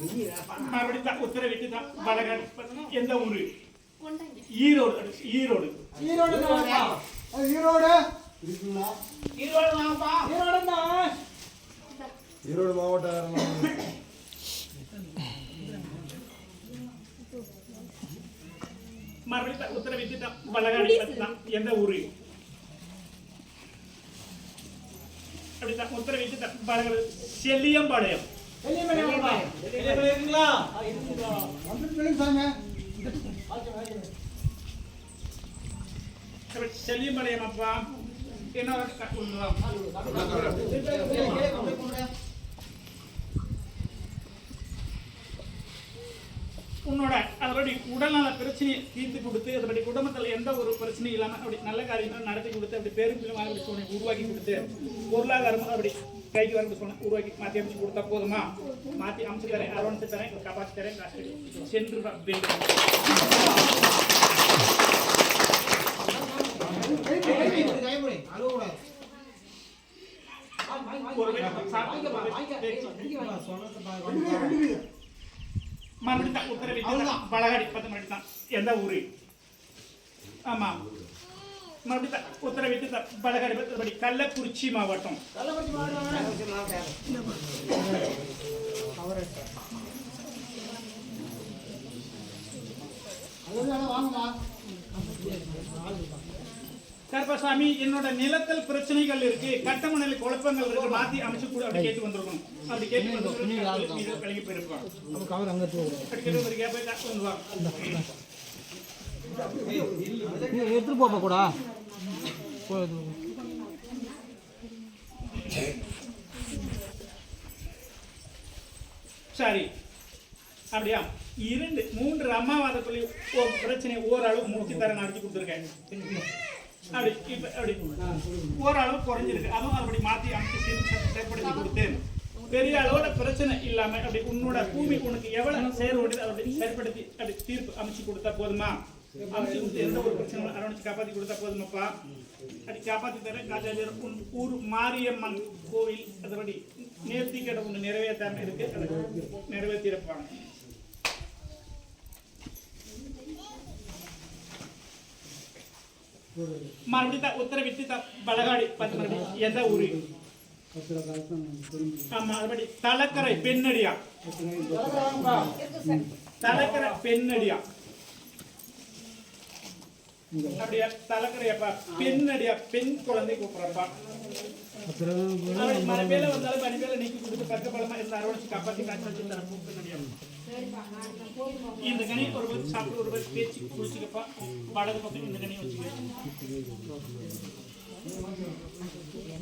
மறுபடியும் உத்தரவிட்டு தான் வடகாடு எந்த ஊரு? ஈரோடு. ஈரோடு. ஈரோடு ஈரோடு ஈரோடு. மாவட்டம் மறுபடியும் உத்தரவிட்டு தான். எந்த ஊரு? அப்படித்தான் உத்தரவிட்டு செல்லிமலையம் அப்பா என்ன உள்ளதா? உன்னோட அதனுடைய உடல்நல பிரச்சனையை தீர்த்து கொடுத்து அதனுடைய குடும்பத்தில் எந்த ஒரு பிரச்சனையும் இல்லாமல் அப்படி நல்ல காரியங்கள் நடத்தி கொடுத்து அப்படி பெரும்பிலும் அப்படி உருவாக்கி கொடுத்து பொருளாதாரமாக அப்படி கைக்கு வரது சொன்ன உருவாக்கி மாற்றி அமைச்சு கொடுத்தா போதுமா மாற்றி அமைச்சு தரேன் அரவணைச்சு தரேன் காப்பாற்றி தரேன் காசு சென்று. மறுபடியும் தான் உத்தரவிட்டு பலகாடி பத்து மணி தான் எந்த ஊரு ஆமா மறுபடியும் உத்தரவிட்டு தான் பலகாடி பத்து கள்ளக்குறிச்சி மாவட்டம். கருப்பசாமி என்னோட நிலத்தில் பிரச்சனைகள் இருக்கு. கட்டமணல் குழப்பங்கள் இருக்கு. மாத்தி அமைச்சு கூட அப்படி கேட்டு வந்திருக்கணும். அப்படி கேட்டு வந்து விலகி போயிருப்பான். நீ எடுத்துட்டு போப்பா கூட. சரி. அப்படியா? இரண்டு மூன்று அம்மாவாதக்குள்ளே ஒரு பிரச்சனை ஓரளவு மூச்சு தர நடத்தி கொடுத்துருக்கேன். அப்படி இப்ப அப்படி. ஓரளவு குறைஞ்சிருக்கு. அதுவும் அப்படி மாத்தி அமைச்சு சீர் செயற்படுத்தி கொடுத்து பெரிய அளவுல பிரச்சனை இல்லாம அப்படி உன்னோட பூமி உனக்கு எவ்வளவு சேர வேண்டியது அப்படி செயற்படுத்தி அப்படி தீர்ப்பு அமைச்சு கொடுத்தா போதுமா? அமைச்சு கொடுத்து எந்த ஒரு பிரச்சனை அரவணைச்சு காப்பாத்தி கொடுத்தா போதுமாப்பா. அப்படி காப்பாத்தி தர காஜாஜர் உன் ஊர் மாரியம்மன் கோவில் அதபடி நேர்த்திக்கடை ஒன்று நிறைவேற்றாம இருக்கு. அதை நிறைவேற்றிருப்பாங்க மறுபடியும் தான் உத்தரவிட்டு தான் பலகாடி பத்து மறுபடியும் எந்த ஊரு? ஆமா அதுபடி தலக்கரை பெண்ணடியா? தலக்கரை பெண்ணடியா? அப்படியா? தலக்கரையாப்பா பெண்ணடியா பெண் குழந்தை கூப்பிடுறப்பா. மழை வந்தாலும் பனி நீக்கி கொடுத்து பக்க பழமா இருந்த அரவணைச்சு காப்பாத்தி காய்ச்சி தர கூப்பிட்டு இந்த கனி ஒரு பேர் சாப்பிட்டு ஒரு பேர் பேச்சு குளிச்சுக்கப்பா வடகு பக்கம் இந்த கனி வச்சுக்க